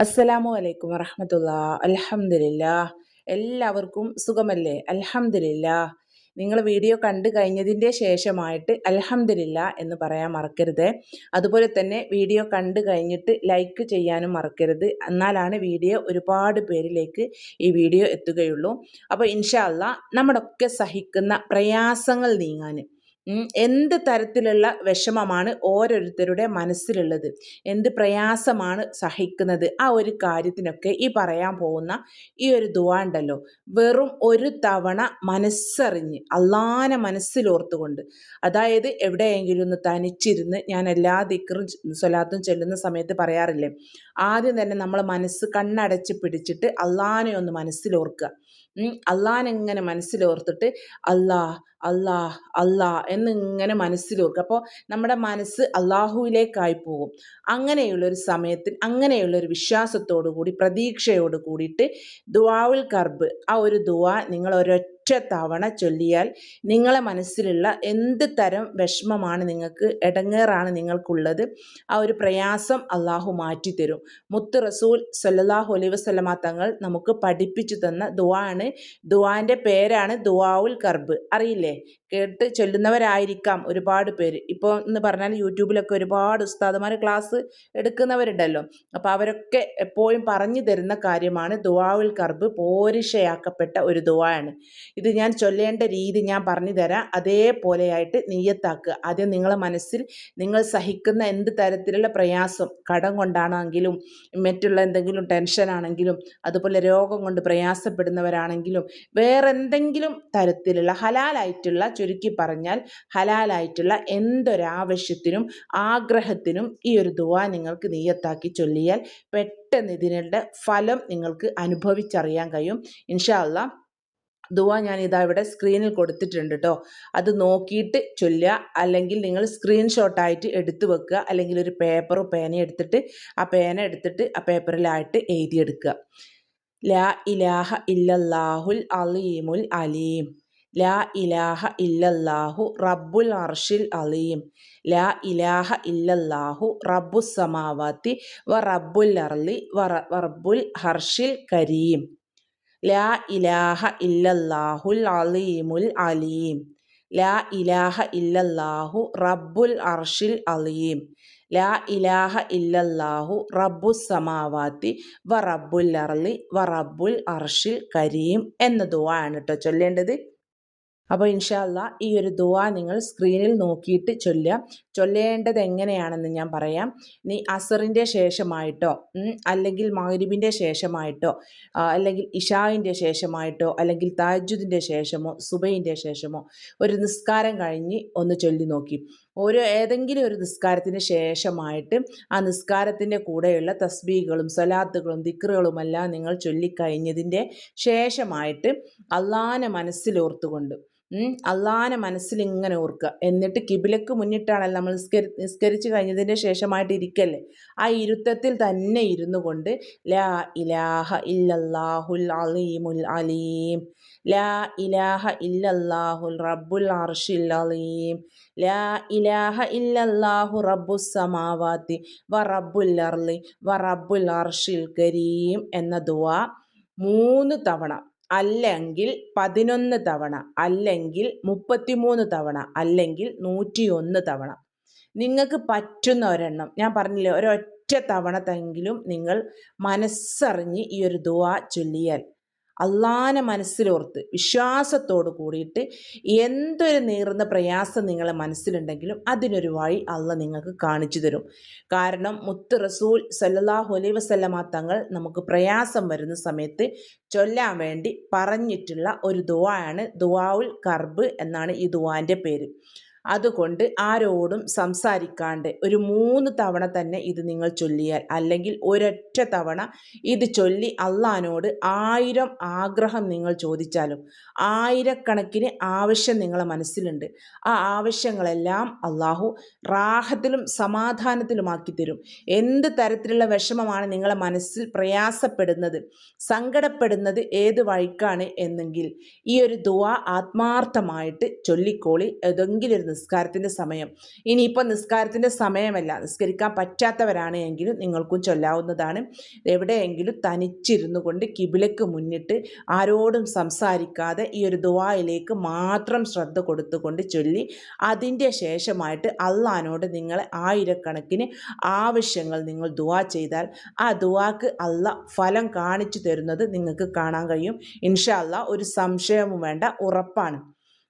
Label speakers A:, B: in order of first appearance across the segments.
A: അസ്സലാമു അലൈക്കും വറഹമത്തുള്ള. അലഹമില്ല എല്ലാവർക്കും സുഖമല്ലേ? അലഹമില്ല നിങ്ങൾ വീഡിയോ കണ്ടു കഴിഞ്ഞതിന്റെ ശേഷമായിട്ട് അലഹമില്ല എന്ന് പറയാൻ മറക്കരുത്. അതുപോലെ തന്നെ വീഡിയോ കണ്ടു കഴിഞ്ഞിട്ട് ലൈക്ക് ചെയ്യാനും മറക്കരുത്. എന്നാലാണ് വീഡിയോ ഒരുപാട് പേരിലേക്ക് ഈ വീഡിയോ എത്തുകയുള്ളൂ. അപ്പോൾ ഇൻഷാല്ല നമ്മുടെ നമ്മുടെയൊക്കെ സഹിക്കുന്ന പ്രയാസങ്ങൾ നീങ്ങാൻ എന്ത് തരത്തിലുള്ള വിഷമമാണ് ഓരോരുത്തരുടെ മനസ്സിലുള്ളത്? എന്ത് പ്രയാസമാണ് സഹിക്കുന്നത്? ആ ഒരു കാര്യത്തിനൊക്കെ ഈ പറയാൻ പോകുന്ന ഈ ഒരു ദുവാ ഉണ്ടല്ലോ. വെറും ഒരു തവണ മനസ്സറിഞ്ഞ് അള്ളാനെ മനസ്സിലോർത്തുകൊണ്ട് അതായത് എവിടെയെങ്കിലും ഒന്ന് തനിച്ചിരുന്ന് ഞാൻ എല്ലാ ദിക്കറും സ്വലാത്തും ചെല്ലുന്ന സമയത്ത് പറയാറില്ലേ? ആദ്യം തന്നെ നമ്മൾ മനസ്സ് കണ്ണടച്ച് പിടിച്ചിട്ട് അള്ളാനെ ഒന്ന് മനസ്സിലോർക്കുക. അള്ളാനെങ്ങനെ മനസ്സിലോർത്തിട്ട് അല്ലാ അല്ലാ അല്ലാ എന്നിങ്ങനെ മനസ്സിലോർക്കുക അപ്പോൾ നമ്മുടെ മനസ്സ് അള്ളാഹുവിലേക്കായി പോകും. അങ്ങനെയുള്ളൊരു സമയത്തിൽ അങ്ങനെയുള്ളൊരു വിശ്വാസത്തോടു കൂടി പ്രതീക്ഷയോട് കൂടിയിട്ട് ദുവാവുൽ കർബ് ആ ഒരു ദുവാ നിങ്ങൾ ഒരൊറ്റ തവണ ചൊല്ലിയാൽ നിങ്ങളെ മനസ്സിലുള്ള എന്ത് തരം വിഷമമാണ് നിങ്ങൾക്ക് ഇടങ്ങേറാണ് നിങ്ങൾക്കുള്ളത് ആ ഒരു പ്രയാസം അള്ളാഹു മാറ്റിത്തരും. മുത്ത് റസൂൽ സല്ലാഹു അലൈ വസ്ലമ തങ്ങൾ നമുക്ക് പഠിപ്പിച്ചു തന്ന ദുവാണ് ദുവാന്റെ പേരാണ് ദുവാവുൽ കർബ്. അറിയില്ലേ? oye, കേട്ട് ചൊല്ലുന്നവരായിരിക്കാം ഒരുപാട് പേര്. ഇപ്പോൾ എന്ന് പറഞ്ഞാൽ യൂട്യൂബിലൊക്കെ ഒരുപാട് ഉസ്താദുമാർ ക്ലാസ് എടുക്കുന്നവരുണ്ടല്ലോ. അപ്പോൾ അവരൊക്കെ എപ്പോഴും പറഞ്ഞു തരുന്ന കാര്യമാണ് ദുവാവുൽ കർബ് പോരിഷയാക്കപ്പെട്ട ഒരു ദുവാണ് ഇത് ഞാൻ ചൊല്ലേണ്ട രീതി ഞാൻ പറഞ്ഞു തരാം. അതേപോലെയായിട്ട് നീയത്താക്കുക ആദ്യം നിങ്ങളെ മനസ്സിൽ നിങ്ങൾ സഹിക്കുന്ന എന്ത് തരത്തിലുള്ള പ്രയാസം കടം കൊണ്ടാണെങ്കിലും മറ്റുള്ള എന്തെങ്കിലും ടെൻഷനാണെങ്കിലും അതുപോലെ രോഗം കൊണ്ട് പ്രയാസപ്പെടുന്നവരാണെങ്കിലും വേറെ എന്തെങ്കിലും തരത്തിലുള്ള ഹലാലായിട്ടുള്ള ചുരുക്കി പറഞ്ഞാൽ ഹലാലായിട്ടുള്ള എന്തൊരാവശ്യത്തിനും ആഗ്രഹത്തിനും ഈ ഒരു ദുവാ നിങ്ങൾക്ക് നീയത്താക്കി ചൊല്ലിയാൽ പെട്ടെന്ന് ഇതിനുടെ ഫലം നിങ്ങൾക്ക് അനുഭവിച്ചറിയാൻ കഴിയും. ഇൻഷാ ദുവ ഞാൻ ഇതാ ഇവിടെ സ്ക്രീനിൽ കൊടുത്തിട്ടുണ്ട് കേട്ടോ അത് നോക്കിയിട്ട് ചൊല്ലുക അല്ലെങ്കിൽ നിങ്ങൾ സ്ക്രീൻഷോട്ടായിട്ട് എടുത്തു വെക്കുക അല്ലെങ്കിൽ ഒരു പേപ്പറും പേന എടുത്തിട്ട് ആ പേന എടുത്തിട്ട് ആ പേപ്പറിലായിട്ട് എഴുതിയെടുക്കുക. ലാ ഇലാഹ ഇല്ലല്ലാഹുൽ അലീമുൽ അലീം. ലാ ഇലാഹ ഇല്ലല്ലാഹു റബ്ബുൽ അർഷിൽ അലീം. ലാ ഇലാഹ ഇല്ലല്ലാഹു റബ്ബു സമാവാത്തി വ റബ്ബുൽ അർലി വ റബ്ബുൽ ഹർഷിൽ കരീം. ലാ ഇലാഹ ഇല്ലല്ലാഹുൽ അലീമുൽ അലീം. ലാ ഇലാഹ ഇല്ലല്ലാഹു റബ്ബുൽ അർഷിൽ അലീം. ലാ ഇലാഹ ഇല്ലല്ലാഹു റബ്ബു സമാവാത്തി വ റബ്ബുൽ അർലി വ റബ്ബുൽ അർഷിൽ കരീം എന്ന ദുആ ആണ് കേട്ടോ ചൊല്ലേണ്ടത്. അപ്പോൾ ഇൻഷാല്ല ഈ ഒരു ദുവാ നിങ്ങൾ സ്ക്രീനിൽ നോക്കിയിട്ട് ചൊല്ലുക. ചൊല്ലേണ്ടത് എങ്ങനെയാണെന്ന് ഞാൻ പറയാം. നീ അസറിന്റെ ശേഷമായിട്ടോ അല്ലെങ്കിൽ മഹരിബിന്റെ ശേഷമായിട്ടോ അല്ലെങ്കിൽ ഇഷായിന്റെ ശേഷമായിട്ടോ അല്ലെങ്കിൽ താജുദിന്റെ ശേഷമോ സുബൈന്റെ ശേഷമോ ഒരു നിസ്കാരം കഴിഞ്ഞ് ഒന്ന് ചൊല്ലി നോക്കി. ഓരോ ഏതെങ്കിലും ഒരു നിസ്കാരത്തിന് ശേഷമായിട്ട് ആ നിസ്കാരത്തിന്റെ കൂടെയുള്ള തസ്ബീകളും സലാത്തുകളും ദിക്റുകളുമെല്ലാം നിങ്ങൾ ചൊല്ലിക്കഴിഞ്ഞതിന്റെ ശേഷമായിട്ട് അള്ളാഹാനെ മനസ്സിലോർത്തുകൊണ്ട് അള്ളാനെ മനസ്സിൽ ഇങ്ങനെ ഓർക്കുക. എന്നിട്ട് കിബിലക്ക് മുന്നിട്ടാണല്ലോ നമ്മൾ നിസ്കരി നിസ്കരിച്ച് കഴിഞ്ഞതിന്റെ ശേഷമായിട്ട് ഇരിക്കല്ലേ? ആ ഇരുത്തത്തിൽ തന്നെ ഇരുന്നു കൊണ്ട് ലാ ഇലാഹ ഇല്ലല്ലാഹുൽ അലീമുൽ അലീം ലാ ഇലാഹ ഇല്ലല്ലാഹുൽ റബ്ബുൽ അർഷിൽ അലീം ലാ ഇലാഹ ഇല്ലല്ലാഹു റബ്ബുസ് സമാവാത്തി വ റബ്ബുൽ അർലി വ റബ്ബുൽ അർഷിൽ കരീം എന്ന ദുആ മൂന്ന് തവണ അല്ലെങ്കിൽ പതിനൊന്ന് തവണ അല്ലെങ്കിൽ മുപ്പത്തിമൂന്ന് തവണ അല്ലെങ്കിൽ നൂറ്റിയൊന്ന് തവണ. നിങ്ങൾക്ക് പറ്റുന്ന ഒരെണ്ണം ഞാൻ പറഞ്ഞില്ലേ ഒരൊറ്റ തവണത്തെങ്കിലും നിങ്ങൾ മനസ്സറിഞ്ഞ് ഈ ഒരു ദുവാ ചൊല്ലിയാൽ അള്ളാനെ മനസ്സിലോർത്ത് വിശ്വാസത്തോട് കൂടിയിട്ട് എന്തൊരു നീറുന്ന പ്രയാസം നിങ്ങളെ മനസ്സിലുണ്ടെങ്കിലും അതിനൊരു വഴി അള്ള നിങ്ങൾക്ക് കാണിച്ചു തരും. കാരണം മുത്ത് റസൂൽ സല്ലാഹു അലൈ വസല്ലമ തങ്ങൾ നമുക്ക് പ്രയാസം വരുന്ന സമയത്ത് ചൊല്ലാൻ വേണ്ടി പറഞ്ഞിട്ടുള്ള ഒരു ദുവായാണ് ദുവാവുൽ കർബ് എന്നാണ് ഈ ദുവാന്റെ പേര്. അതുകൊണ്ട് ആരോടും സംസാരിക്കാണ്ട് ഒരു മൂന്ന് തവണ തന്നെ ഇത് നിങ്ങൾ ചൊല്ലിയാൽ അല്ലെങ്കിൽ ഒരൊറ്റ തവണ ഇത് ചൊല്ലി അള്ളഹാനോട് ആയിരം ആഗ്രഹം നിങ്ങൾ ചോദിച്ചാലും ആയിരക്കണക്കിന് ആവശ്യം നിങ്ങളെ മനസ്സിലുണ്ട്. ആ ആവശ്യങ്ങളെല്ലാം അള്ളാഹു റാഹത്തിലും സമാധാനത്തിലുമാക്കി തരും എന്ത് തരത്തിലുള്ള വിഷമമാണ് നിങ്ങളെ മനസ്സിൽ പ്രയാസപ്പെടുന്നത് സങ്കടപ്പെടുന്നത് ഏത് വഴിക്കാണ് എന്നെങ്കിൽ ഈ ഒരു ദുവ ആത്മാർത്ഥമായിട്ട് ചൊല്ലിക്കോളി. ഏതെങ്കിലും നിസ്കാരത്തിന്റെ സമയം. ഇനിയിപ്പോൾ നിസ്കാരത്തിന്റെ സമയമല്ല. നിസ്കരിക്കാൻ പറ്റാത്തവരാണ് എങ്കിലും നിങ്ങൾക്കും ചൊല്ലാവുന്നതാണ്. എവിടെയെങ്കിലും തനിച്ചിരുന്നു കൊണ്ട് കിബിലക്ക് മുന്നിട്ട് ആരോടും സംസാരിക്കാതെ ഈ ഒരു ദുവായിലേക്ക് മാത്രം ശ്രദ്ധ കൊടുത്തുകൊണ്ട് ചൊല്ലി അതിന്റെ ശേഷമായിട്ട് അള്ളഹാനോട് നിങ്ങളെ ആയിരക്കണക്കിന് ആവശ്യങ്ങൾ നിങ്ങൾ ദുവാ ചെയ്താൽ ആ ദുവാക്ക് അല്ല ഫലം കാണിച്ചു തരുന്നത് നിങ്ങൾക്ക് കാണാൻ കഴിയും. ഇൻഷാല്ല ഒരു സംശയവും വേണ്ട ഉറപ്പാണ്.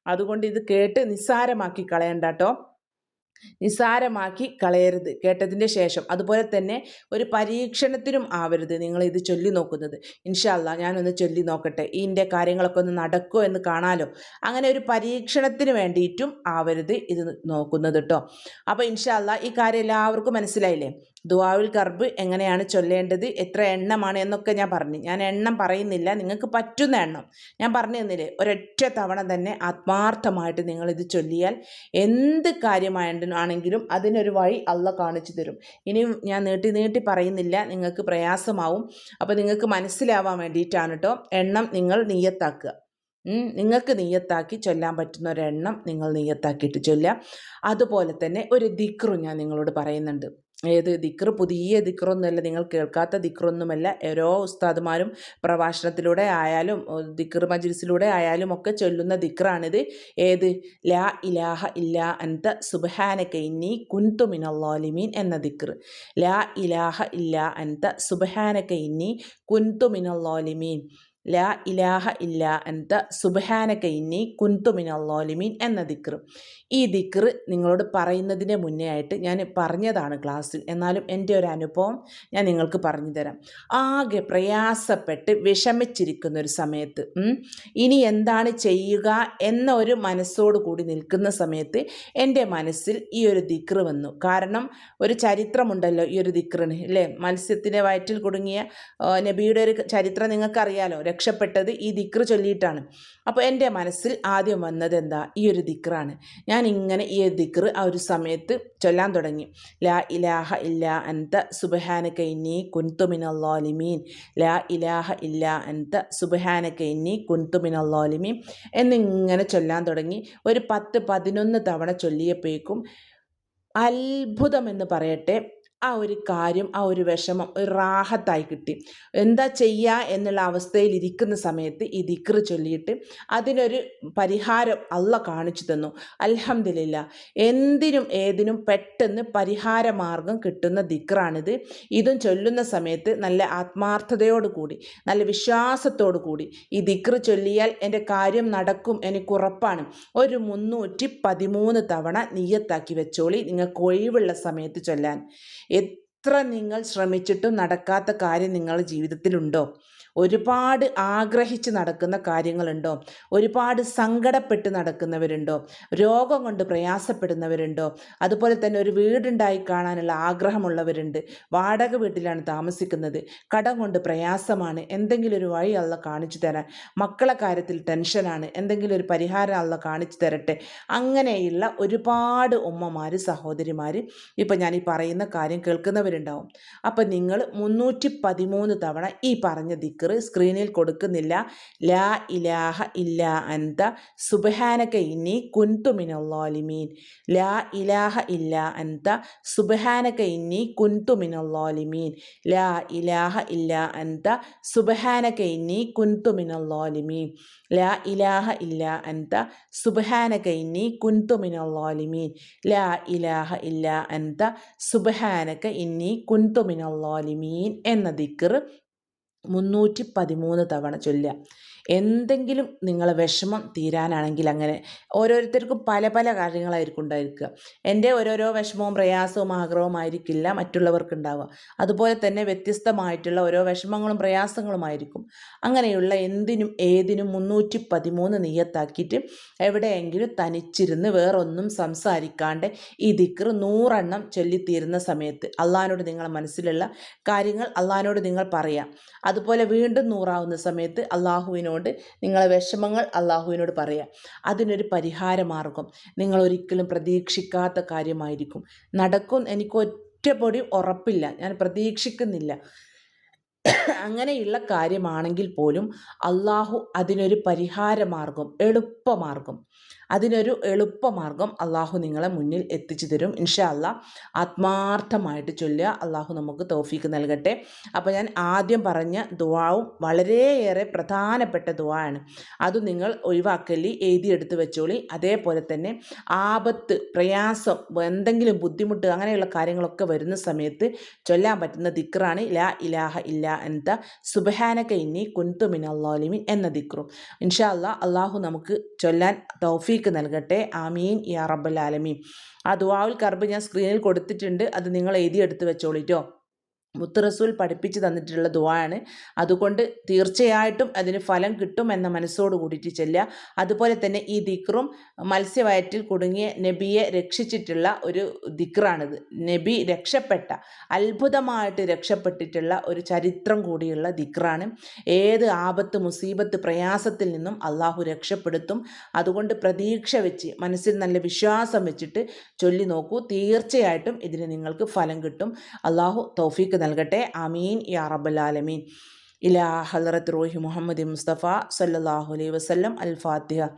A: അതുകൊണ്ട് ഇത് കേട്ട് നിസ്സാരമാക്കി കളയണ്ട കേട്ടോ നിസ്സാരമാക്കി കളയരുത്. കേട്ടതിന്റെ ശേഷം അതുപോലെ തന്നെ ഒരു പരീക്ഷണത്തിനും ആവരുത് നിങ്ങൾ ഇത് ചൊല്ലി നോക്കുന്നത്. ഇൻഷാല്ല ഞാനൊന്ന് ചൊല്ലി നോക്കട്ടെ. ഇതിന്റെ കാര്യങ്ങളൊക്കെ ഒന്ന് നടക്കുമോ എന്ന് കാണാലോ. അങ്ങനെ ഒരു പരീക്ഷണത്തിന് വേണ്ടിയിട്ടും ആവരുത് ഇത് നോക്കുന്നത് കേട്ടോ അപ്പോൾ ഇൻഷാല്ല ഈ കാര്യം എല്ലാവർക്കും മനസ്സിലായില്ലേ? ദുവാവിൽ കർബ് എങ്ങനെയാണ് ചൊല്ലേണ്ടത് എത്ര എണ്ണമാണ് എന്നൊക്കെ ഞാൻ പറഞ്ഞു. ഞാൻ എണ്ണം പറയുന്നില്ല നിങ്ങൾക്ക് പറ്റുന്ന എണ്ണം. ഞാൻ പറഞ്ഞു തന്നില്ലേ ഒരൊറ്റ തവണ തന്നെ ആത്മാർത്ഥമായിട്ട് നിങ്ങളിത് ചൊല്ലിയാൽ എന്ത് കാര്യമാണെങ്കിലും അതിനൊരു വഴി അള്ള കാണിച്ചു തരും. ഇനിയും ഞാൻ നീട്ടി നീട്ടി പറയുന്നില്ല നിങ്ങൾക്ക് പ്രയാസമാവും. അപ്പോൾ നിങ്ങൾക്ക് മനസ്സിലാവാൻ വേണ്ടിയിട്ടാണ് കേട്ടോ എണ്ണം നിങ്ങൾ നീയത്താക്കുക. നിങ്ങൾക്ക് നീയത്താക്കി ചൊല്ലാൻ പറ്റുന്ന ഒരെണ്ണം നിങ്ങൾ നീയത്താക്കിയിട്ട് ചൊല്ലാം അതുപോലെ തന്നെ ഒരു ദിക്റും ഞാൻ നിങ്ങളോട് പറയുന്നുണ്ട്. ഏത് ദിക്ർ പുതിയ ദിക്റൊന്നുമല്ല നിങ്ങൾ കേൾക്കാത്ത ദിക്റൊന്നുമല്ല. ഓരോ ഉസ്താദുമാരും പ്രഭാഷണത്തിലൂടെ ആയാലും ദിക്ർ മജ്ലിസിലൂടെ ആയാലും ഒക്കെ ചൊല്ലുന്ന ദിക്റാണിത്. ഏത്? ലാ ഇലാഹ ഇല്ലാ അൻത സുബഹാനക്ക ഇന്നി കുൻതു മിനല്ലാലിമീൻ എന്ന ദിക്ർ. ലാ ഇലാഹ ഇല്ലാ അൻത സുബഹാനക്ക ഇന്നി കുൻതു മിനല്ലാലിമീൻ ലാ ഇലാഹ ഇല്ല അന്ത സുബഹാനക ഇന്നി അള്ളോലിമീൻ എന്ന ദിക്ർ ഈ ദിക്ർ നിങ്ങളോട് പറയുന്നതിന് മുന്നേ ആയിട്ട് ഞാൻ പറഞ്ഞതാണ് ക്ലാസ്സിൽ. എന്നാലും എന്റെ ഒരു അനുഭവം ഞാൻ നിങ്ങൾക്ക് പറഞ്ഞു തരാം ആകെ പ്രയാസപ്പെട്ട് വിഷമിച്ചിരിക്കുന്ന ഒരു സമയത്ത് ഇനി എന്താണ് ചെയ്യുക എന്ന ഒരു മനസ്സോട് കൂടി നിൽക്കുന്ന സമയത്ത് എന്റെ മനസ്സിൽ ഈ ഒരു ദിക്ർ വന്നു. കാരണം ഒരു ചരിത്രമുണ്ടല്ലോ ഈ ഒരു ദിക്റിന് അല്ലേ? മത്സ്യത്തിന്റെ വയറ്റിൽ കുടുങ്ങിയ നബിയുടെ ഒരു ചരിത്രം നിങ്ങൾക്കറിയാലോ? രക്ഷപ്പെട്ടത് ഈ ദിക്ർ ചൊല്ലിയിട്ടാണ്. അപ്പോൾ എന്റെ മനസ്സിൽ ആദ്യം വന്നത് എന്താ? ഈ ഒരു ദിക്റാണ്. ഞാൻ ഇങ്ങനെ ഈ ഒരു ദിക്ർ ആ ഒരു സമയത്ത് ചൊല്ലാൻ തുടങ്ങി. ലാ ഇലാഹ ഇല്ല അൻത സുബഹാന ഇന്നി കുൻതുമിനല്ലോലിമീൻ ലാ ഇലാഹ ഇല്ല അൻത സുബഹാന ഇന്നി കുൻതുമിനല്ലോലിമീൻ എന്നിങ്ങനെ ചൊല്ലാൻ തുടങ്ങി. ഒരു പത്ത് പതിനൊന്ന് തവണ ചൊല്ലിയപ്പോഴേക്കും അത്ഭുതമെന്ന് പറയട്ടെ ആ ഒരു കാര്യം ആ ഒരു വിഷമം ഒരു റാഹത്തായി കിട്ടി. എന്താ ചെയ്യുക എന്നുള്ള അവസ്ഥയിൽ ഇരിക്കുന്ന സമയത്ത് ഈ ദിക്ർ ചൊല്ലിയിട്ട് അതിനൊരു പരിഹാരം അല്ല കാണിച്ചു തന്നു. അലഹമില്ല എന്തിനും ഏതിനും പെട്ടെന്ന് പരിഹാരമാർഗം കിട്ടുന്ന ദിക്റാണിത്. ഇതും ചൊല്ലുന്ന സമയത്ത് നല്ല ആത്മാർത്ഥതയോട് കൂടി നല്ല വിശ്വാസത്തോടു കൂടി ഈ ദിക്ർ ചൊല്ലിയാൽ എന്റെ കാര്യം നടക്കും എനിക്ക് ഉറപ്പാണ്. ഒരു മുന്നൂറ്റി പതിമൂന്ന് തവണ നീയത്താക്കി വെച്ചോളി നിങ്ങൾക്ക് ഒഴിവുള്ള സമയത്ത് ചൊല്ലാൻ. എത്ര നിങ്ങൾ ശ്രമിച്ചിട്ടും നടക്കാത്ത കാര്യം നിങ്ങളുടെ ജീവിതത്തിലുണ്ടോ? ഒരുപാട് ആഗ്രഹിച്ച് നടക്കുന്ന കാര്യങ്ങളുണ്ടോ? ഒരുപാട് സങ്കടപ്പെട്ട് നടക്കുന്നവരുണ്ടോ? രോഗം കൊണ്ട് പ്രയാസപ്പെടുന്നവരുണ്ടോ? അതുപോലെ തന്നെ ഒരു വീടുണ്ടായി കാണാനുള്ള ആഗ്രഹമുള്ളവരുണ്ട്. വാടക വീട്ടിലാണ് താമസിക്കുന്നത്. കടം കൊണ്ട് പ്രയാസമാണ്. എന്തെങ്കിലും ഒരു വഴി അള്ള കാണിച്ചു തരാൻ. മക്കളെ കാര്യത്തിൽ ടെൻഷനാണ്. എന്തെങ്കിലും ഒരു പരിഹാരം അള്ള കാണിച്ചു തരട്ടെ. അങ്ങനെയുള്ള ഒരുപാട് ഉമ്മമാർ സഹോദരിമാർ ഇപ്പം ഞാൻ ഈ പറയുന്ന കാര്യം കേൾക്കുന്നവരുണ്ടാവും. അപ്പം നിങ്ങൾ മുന്നൂറ്റി പതിമൂന്ന് തവണ ഈ പറഞ്ഞ ദിക്ക് ദിക്ർ സ്ക്രീനിൽ കൊടുക്കുന്നില്ല. ലാ ഇലാഹ ഇല്ല അന്ത. സുബഹാനക ഇന്നി കുന്തു മിനല്ലാലിമീൻ ലാ ഇലാഹ ഇല്ല അന്ത. സുബഹാനക ഇന്നി കുന്തു മിനല്ലാലിമീൻ ലാ ഇലാഹ ഇല്ല അന്ത. സുബഹാനക ഇന്നി കുന്തു മിനല്ലാലിമീൻ ലാ ഇലാഹ ഇല്ല അന്ത. സുബഹാനക ഇന്നി കുന്തു മിനല്ലാലിമീൻ ലാ ഇലാഹ ഇല്ല അന്ത. സുബഹാനക ഇന്നി കുന്തു മിനല്ലാലിമീൻ എന്ന ദിക്ർ മുന്നൂറ്റി പതിമൂന്ന് തവണ ചൊല്ലുക. എന്തെങ്കിലും നിങ്ങളെ വിഷമം തീരാനാണെങ്കിൽ അങ്ങനെ ഓരോരുത്തർക്കും പല പല കാര്യങ്ങളായിരിക്കും ഉണ്ടായിരിക്കുക. എന്റെ ഓരോരോ വിഷമവും പ്രയാസവും ആഗ്രഹവും ആയിരിക്കില്ല മറ്റുള്ളവർക്ക് ഉണ്ടാവുക അതുപോലെ തന്നെ വ്യത്യസ്തമായിട്ടുള്ള ഓരോ വിഷമങ്ങളും പ്രയാസങ്ങളുമായിരിക്കും അങ്ങനെയുള്ള എന്തിനും ഏതിനും മുന്നൂറ്റി പതിമൂന്ന് നീയത്താക്കിയിട്ട് എവിടെയെങ്കിലും തനിച്ചിരുന്ന് വേറൊന്നും സംസാരിക്കാണ്ട് ഈ ദിക്കർ നൂറെണ്ണം ചൊല്ലിത്തീരുന്ന സമയത്ത് അള്ളഹാനോട് നിങ്ങൾ മനസ്സിലുള്ള കാര്യങ്ങൾ അള്ളഹാനോട് നിങ്ങൾ പറയാം. അതുപോലെ വീണ്ടും നൂറാവുന്ന സമയത്ത് അള്ളാഹുവിനോട് നിങ്ങളെ വിഷമങ്ങൾ അള്ളാഹുവിനോട് പറയാം. അതിനൊരു പരിഹാരമാർഗം. നിങ്ങൾ ഒരിക്കലും പ്രതീക്ഷിക്കാത്ത കാര്യമായിരിക്കും. നടക്കും എനിക്ക് ഒറ്റപ്പൊടി ഉറപ്പില്ല. ഞാൻ പ്രതീക്ഷിക്കുന്നില്ല. അങ്ങനെയുള്ള കാര്യമാണെങ്കിൽ പോലും അള്ളാഹു അതിനൊരു പരിഹാരമാർഗം എളുപ്പമാർഗം. അതിനൊരു എളുപ്പമാർഗം അള്ളാഹു നിങ്ങളെ മുന്നിൽ എത്തിച്ചു തരും. ഇൻഷാ അല്ല ആത്മാർത്ഥമായിട്ട് ചൊല്ലുക അള്ളാഹു നമുക്ക് തോഫീക്ക് നൽകട്ടെ. അപ്പോൾ ഞാൻ ആദ്യം പറഞ്ഞ ദുവാവും വളരെയേറെ പ്രധാനപ്പെട്ട ദുവാണ് അത് നിങ്ങൾ ഒഴിവാക്കലി എഴുതിയെടുത്ത് വെച്ചോളി. അതേപോലെ തന്നെ ആപത്ത് പ്രയാസം എന്തെങ്കിലും ബുദ്ധിമുട്ട് അങ്ങനെയുള്ള കാര്യങ്ങളൊക്കെ വരുന്ന സമയത്ത് ചൊല്ലാൻ പറ്റുന്ന ദിക്റാണ് ലാ ഇലാഹ ഇല്ല എന്ത സുബഹാനക ഇന്നി കുന്തുമിൻ അള്ളാലിമിൻ എന്ന ദിക്റും. ഇൻഷാ അള്ളാഹു നമുക്ക് ചൊല്ലാൻ തൗഫീക്ക് നൽകട്ടെ. ആമീൻ. യാ റബ്ബൽ ആലമീൻ. ആ ദുവാവുൽ കർബ് ഞാൻ സ്ക്രീനിൽ കൊടുത്തിട്ടുണ്ട്. അത് നിങ്ങൾ എഴുതിയെടുത്ത് വെച്ചോളിട്ടോ. മുത്ത് റസൂൽ പഠിപ്പിച്ച് തന്നിട്ടുള്ള ദുവാണ് അതുകൊണ്ട് തീർച്ചയായിട്ടും അതിന് ഫലം കിട്ടും എന്ന മനസ്സോട് കൂടിയിട്ട് ചെല്ലുക. അതുപോലെ തന്നെ ഈ ദിക്റും മത്സ്യവയറ്റിൽ കുടുങ്ങിയ നബിയെ രക്ഷിച്ചിട്ടുള്ള ഒരു ദിക്റാണിത്. നബി രക്ഷപ്പെട്ട അത്ഭുതമായിട്ട് രക്ഷപ്പെട്ടിട്ടുള്ള ഒരു ചരിത്രം കൂടിയുള്ള ദിക്റാണ്. ഏത് ആപത്ത് മുസീബത്ത് പ്രയാസത്തിൽ നിന്നും അള്ളാഹു രക്ഷപ്പെടുത്തും. അതുകൊണ്ട് പ്രതീക്ഷ വെച്ച് മനസ്സിൽ നല്ല വിശ്വാസം വെച്ചിട്ട് ചൊല്ലി നോക്കൂ. തീർച്ചയായിട്ടും ഇതിന് നിങ്ങൾക്ക് ഫലം കിട്ടും. അള്ളാഹു തൗഫീക്ക് നൽകട്ടെ. ആമീൻ. യാ റബ്ബൽ ആലമീൻ. ഇലാ ഹലറത്ത് റോഹി മുഹമ്മദ് മുസ്തഫ സല്ലാഹു അലൈഹി വസ്ലം അൽ ഫാത്തിഹ.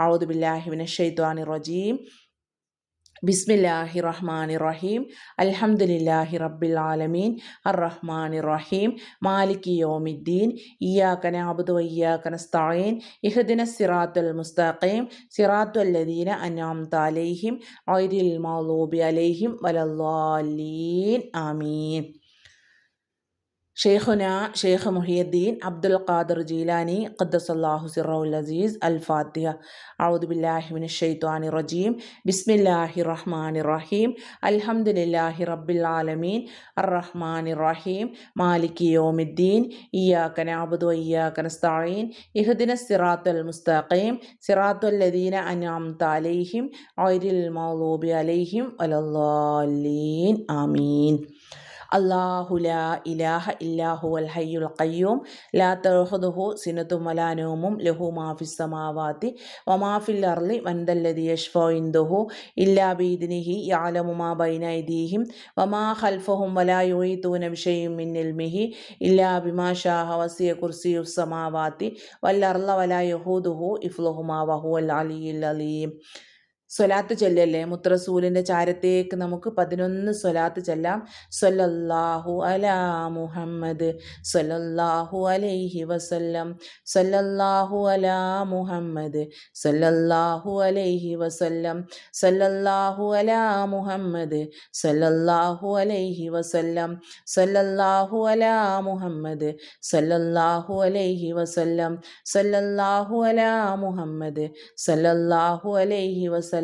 A: ഔദു ബില്ലാഹിമിൻ ഷെയ്ത്വാനി റജീം. ബിസ്മില്ലാഹി റഹ്മാനി റഹീം. അൽഹംദുലില്ലാഹി റബ്ബിൽ ആലമീൻ. അർ റഹ്മാനി റഹീം. മാലികി യോമിദ്ദീൻ. ഇയ്യാക നഅബുദു വയ്യാക നസ്തഈൻ. ഇഹ്ദിന സിറാത്തുൽ മുസ്തഖീം. സിറാത്തുൽ ലദീന അൻഅംത അലൈഹിം. ഔദിൽ മൗലൂബി അലൈഹിം. വലദ്ദാലീൻ. ആമീൻ. ഷെയ്ഖുന ഷെയ്ഖ് മുഹിയുദ്ദീൻ അബ്ദുൽ ഖാദർ ജീലാനി ഖദ്ദസല്ലാഹു സിറൗൽ അസീസ് അൽ ഫാത്തിഹ. ഔദുബില്ലാഹിമിൻ ഷെയ്ത്വാനി റജീം. ബിസ്മില്ലാഹി റഹ്മാൻ റഹീം. അൽഹംദുലില്ലാഹി റബ്ബിൽ ആലമീൻ. അർ റഹ്മാൻ റഹീം. മാലിക് യോമിദ്ദീൻ. ഇയാക്കൻ നഅബുദു വയ്യാക നസ്തഈൻ. ഇഹ്ദിന സിറാത്തുൽ മുസ്തഖീം. സിറാത്തുൽ ലദീന അനാം താലൈഹിം ഗൈറിൽ മൗലൂബി അലൈഹിം വലദ്ദാലീൻ. ആമീൻ. അള്ളാഹു ലാ ഇലാഹ ഇല്ലാഹു അൽ ഹയ്യുൽ ഖയ്യൂം. ലാ തഹുദുഹു സിനത്തും വലാനോമും ലഹു മാഫിസ് സമാവാത്തി വമാഫിൽ അർലി വന്തല്ലതി യഷ്ഫോ ഇന്ദുഹു ഇല്ലാ ബീദിനിഹി യാലമു മാ ബൈന ഐദീഹിം വമാ ഖൽഫഹും വലാ യുഈതൂന ബിഷൈഇൻ മിൻ ഇൽമിഹി ഇല്ലാ ബിമാ ഷാഹ വസിയ കുർസിയു സമാവാത്തി വൽ അർള വലാ യഹൂദുഹു ഇഫ്ലുഹുമാ വഹുവൽ അലിയുൽ അലീം. സ്വലാത്ത് ചൊല്ലല്ലേ മുത്രസൂലിന്റെ ചാരത്തേക്ക് നമുക്ക് പതിനൊന്ന് സ്വലാത്ത് ചൊല്ലാം. സൊല്ലാഹു അലാ മുഹമ്മദ് സൊല്ലാഹു അലൈഹി വസല്ലം. സൊല്ലാഹു അലാ മുഹമ്മദ് സൊല്ലാഹു അലൈഹി വസല്ലം. സൊല്ലാഹു അലാ മുഹമ്മദ് സൊല്ലാഹു അലൈഹി വസല്ലം. സൊല്ലാഹു അലാ മുഹമ്മദ് സൊല്ലാഹു അലൈഹി വസല്ലം. സൊല്ലാഹു അലാ മുഹമ്മദ് സൊല്ലാഹു അലൈഹി വസല്ലം.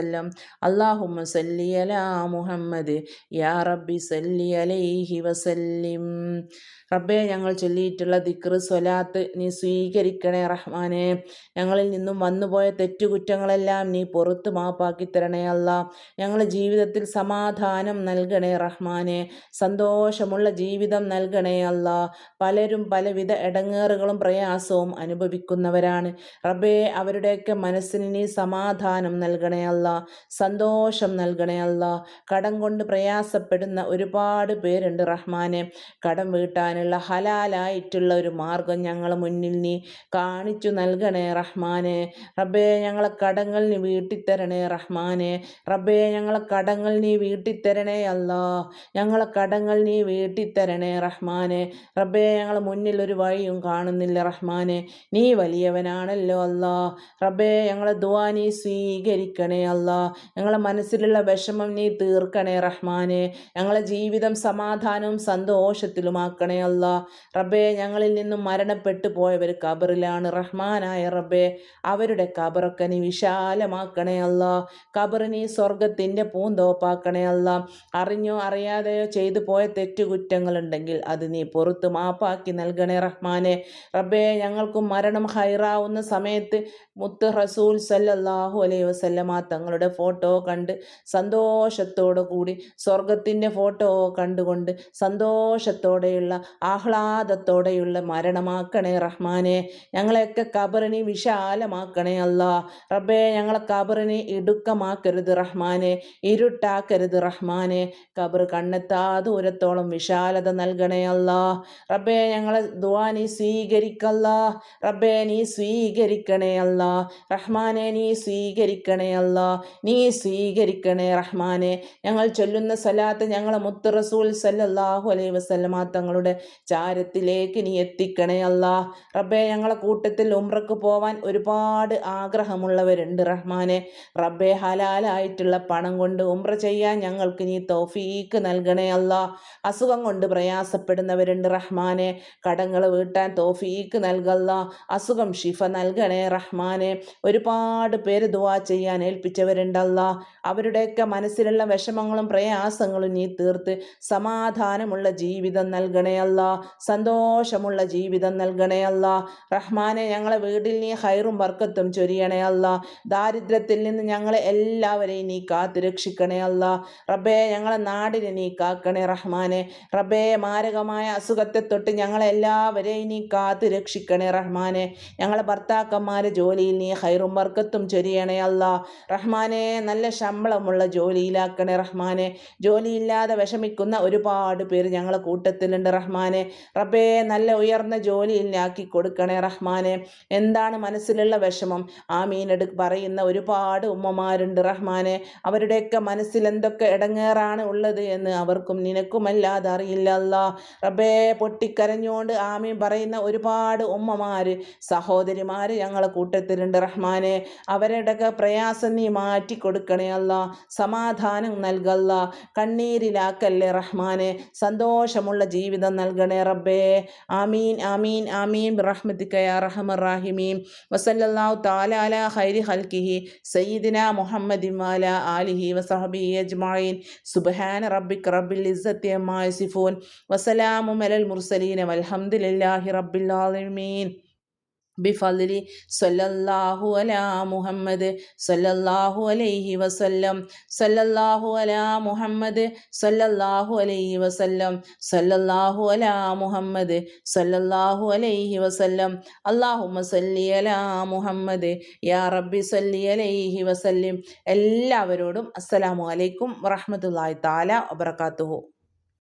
A: വസല്ലം. അള്ളാഹുമ്മ സല്ലി അലാ മുഹമ്മദ്. യാ റബ്ബി സല്ലി അലൈഹി വസല്ലിം. റബ്ബെ ഞങ്ങൾ ചൊല്ലിയിട്ടുള്ള ദിക്ർ സ്വലാത്ത് നീ സ്വീകരിക്കണേ റഹ്മാനെ. ഞങ്ങളിൽ നിന്നും വന്നുപോയ തെറ്റുകുറ്റങ്ങളെല്ലാം നീ പുറത്ത് മാപ്പാക്കി തരണേ അല്ല. ഞങ്ങളുടെ ജീവിതത്തിൽ സമാധാനം നൽകണേ റഹ്മാനെ. സന്തോഷമുള്ള ജീവിതം നൽകണേ അല്ല. പലരും പലവിധ ഇടങ്ങേറുകളും പ്രയാസവും അനുഭവിക്കുന്നവരാണ്. റബ്ബെ അവരുടെയൊക്കെ മനസ്സിന് നീ സമാധാനം നൽകണേ അല്ല. സന്തോഷം നൽകണേ അല്ല. കടം കൊണ്ട് പ്രയാസപ്പെടുന്ന ഒരുപാട് പേരുണ്ട് റഹ്മാനെ. കടം വീട്ടാനുള്ള ഹലാലായിട്ടുള്ള ഒരു മാർഗം ഞങ്ങൾ മുന്നിൽ നീ കാണിച്ചു നൽകണേ റഹ്മാനെ. റബ്ബേ ഞങ്ങളെ കടങ്ങൾ നീ വീട്ടിത്തരണേ റഹ്മാനെ. റബ്ബേ ഞങ്ങളെ കടങ്ങൾ നീ വീട്ടിത്തരണേ അല്ല. ഞങ്ങളെ കടങ്ങൾ നീ വീട്ടിത്തരണേ റഹ്മാനെ. റബ്ബേ ഞങ്ങൾ മുന്നിൽ ഒരു വഴിയും കാണുന്നില്ല റഹ്മാനെ. നീ വലിയവനാണല്ലോ അല്ല. റബ്ബേ ഞങ്ങളെ ദുവാ നീ സ്വീകരിക്കണേ അല്ല. അല്ലാ ഞങ്ങളെ മനസ്സിലുള്ള വിഷമം നീ തീർക്കണേ റഹ്മാനെ. ഞങ്ങളെ ജീവിതം സമാധാനവും സന്തോഷത്തിലുമാക്കണേ അല്ല റബ്ബേ ഞങ്ങളിൽ നിന്നും മരണപ്പെട്ടു പോയവർ കബറിലാണ് റഹ്മാനായ റബ്ബേ അവരുടെ കബറൊക്കെ നീ വിശാലമാക്കണേ അല്ല കബർ നീ സ്വർഗത്തിന്റെ പൂന്തോപ്പാക്കണേ അല്ല അറിഞ്ഞോ അറിയാതെയോ ചെയ്തു പോയ തെറ്റുകുറ്റങ്ങളുണ്ടെങ്കിൽ അത് നീ പുറത്ത് മാപ്പാക്കി നൽകണേ റഹ്മാനെ. റബ്ബേ ഞങ്ങൾക്കും മരണം ഹൈറാവുന്ന സമയത്ത് മുത്ത് റസൂൽ സല്ലല്ലാഹു അലൈഹി വസല്ലമ തങ്ങളുടെ ഫോട്ടോ കണ്ട് സന്തോഷത്തോടു കൂടി സ്വർഗത്തിന്റെ ഫോട്ടോ കണ്ടുകൊണ്ട് സന്തോഷത്തോടെയുള്ള ആഹ്ലാദത്തോടെയുള്ള മരണമാക്കണേ റഹ്മാനെ. ഞങ്ങളെയൊക്കെ കബറിനെ വിശാലമാക്കണേ അല്ല. റബ്ബേ ഞങ്ങളെ കബറിനെ ഇടുക്കമാക്കരുത് റഹ്മാനെ ഇരുട്ടാക്കരുത് റഹ്മാനെ. കബർ കണ്ണെത്താ ദൂരത്തോളം വിശാലത നൽകണേ അല്ല. റബ്ബേ ഞങ്ങളെ ദുവാ നീ സ്വീകരിക്കല്ല. റബ്ബേ നീ സ്വീകരിക്കണേ അല്ല. റഹ്മാനെ നീ സ്വീകരിക്കണേ അല്ല. നീ സ്വീകരിക്കണേ റഹ്മാനെ. ഞങ്ങൾ ചൊല്ലുന്ന സലാത്ത് ഞങ്ങളെ മുത്ത് റസൂൽ സല്ലാഹു അലൈഹി വസല്ലമ തങ്ങളുടെ ചാരത്തിലേക്ക് നീ എത്തിക്കണേ അല്ലാ. റബ്ബെ ഞങ്ങളെ കൂട്ടത്തിൽ ഉംറക്ക് പോവാൻ ഒരുപാട് ആഗ്രഹമുള്ളവരുണ്ട് റഹ്മാനെ. റബ്ബെ ഹലാലായിട്ടുള്ള പണം കൊണ്ട് ഉംറ ചെയ്യാൻ ഞങ്ങൾക്ക് നീ തൗഫീക്ക് നൽകണേ അല്ല. അസുഖം കൊണ്ട് പ്രയാസപ്പെടുന്നവരുണ്ട് റഹ്മാനെ. കടങ്ങൾ വീട്ടാൻ തോഫീക്ക് നൽകല്ല. അസുഖം ഷിഫ നൽകണേ റഹ്മാനെ. ഒരുപാട് പേര് ദുവാ ചെയ്യാൻ ഏൽപ്പിച്ചവരുണ്ടല്ല അവരുടെയൊക്കെ മനസ്സിലുള്ള വിഷമങ്ങളും പ്രയാസങ്ങളും നീ തീർത്ത് സമാധാനമുള്ള ജീവിതം നൽകണേ സന്തോഷമുള്ള ജീവിതം നൽകണേ റഹ്മാനെ ഞങ്ങളെ വീട്ടിൽ നീ ഹൈറും വർക്കത്തും ചൊരിയണേ ദാരിദ്ര്യത്തിൽ നിന്ന് ഞങ്ങളെ എല്ലാവരെയും നീ കാത്തു രക്ഷിക്കണേ അല്ല. റബ്ബേ ഞങ്ങളെ നാടിനെ നീ കാക്കണേ റഹ്മാനെ. റബ്ബേ മാരകമായ അസുഖത്തെ തൊട്ട് ഞങ്ങളെ എല്ലാവരെയും നീ കാത്തു രക്ഷിക്കണേ റഹ്മാനെ. ഞങ്ങളെ ഭർത്താക്കന്മാരെ ജോലിയിൽ നീ ഹൈറും വർക്കത്തും ചൊരിയണേ അല്ല. റഹ്മാനെ നല്ല ശമ്പളമുള്ള ജോലിയിലാക്കണേ റഹ്മാനെ. ജോലിയില്ലാതെ വിഷമിക്കുന്ന ഒരുപാട് പേര് ഞങ്ങളെ കൂട്ടത്തിലുണ്ട് റഹ്മാനെ. റബ്ബേ നല്ല ഉയർന്ന ജോലിയിലാക്കി കൊടുക്കണേ റഹ്മാനെ. എന്താണ് മനസ്സിലുള്ള വിഷമം? ആ മീനെടു പറയുന്ന ഒരുപാട് ഉമ്മമാരുണ്ട് റഹ്മാനെ. അവരുടെയൊക്കെ മനസ്സിൽ എന്തൊക്കെ ഇടങ്ങേറാണ് ഉള്ളത് എന്ന് അവർക്കും നിനക്കുമല്ലാതെ അറിയില്ല അല്ലാ. റബ്ബേ പൊട്ടിക്കരഞ്ഞുകൊണ്ട് ആമീൻ പറയുന്ന ഒരുപാട് ഉമ്മമാർ സഹോദരിമാർ ഞങ്ങളെ കൂട്ടത്തിലുണ്ട് റഹ്മാനെ. അവരുടെയൊക്കെ പ്രയാസം നീ മാറ്റി കൊടുക്കണേ അല്ല. സമാധാനം നൽകല്ല. കണ്ണീരിലാക്കല്ലേ റഹ്മാനെ. സന്തോഷമുള്ള ജീവിതം നൽകണേ റബ്ബേ. ആമീൻ ആമീൻ ആമീൻ. റഹ്മത്തിക്കയ റഹമർ റാഹിമീൻ വസല്ലാഹു താലാല ഹൈരി ഹൽക്കിഹി സയ്യിദിന മുഹമ്മദ് വാല ആലിഹി വസഹബി അജ്മായിൻ സുബ്ഹാന റബ്ബിക് റബ്ബിൽ ഇസ്സത്തി അമ്മാ യസിഫൂൻ. വസലാമു മുർസലീൻ അലഹമുല്ലാഹി ആലമീൻ. ബിഫലി സല്ലല്ലാഹു അലാ മുഹമ്മദ് സല്ലല്ലാഹു അലൈഹി വസല്ലം സല്ലല്ലാഹു അലാ മുഹമ്മദ് സല്ലല്ലാഹു അലൈഹി വസല്ലം സല്ലല്ലാഹു അലാ മുഹമ്മദ് സല്ലല്ലാഹു അലൈഹി വസല്ലം. അല്ലാഹുമ്മ സല്ലി അലാ മുഹമ്മദ് യാ റബ്ബി സല്ലി അലൈഹി വസല്ലിം. എല്ലാവരോടും അസ്സലാമു അലൈക്കും വറഹമത്തല്ലാഹി തആല വബറകാതുഹു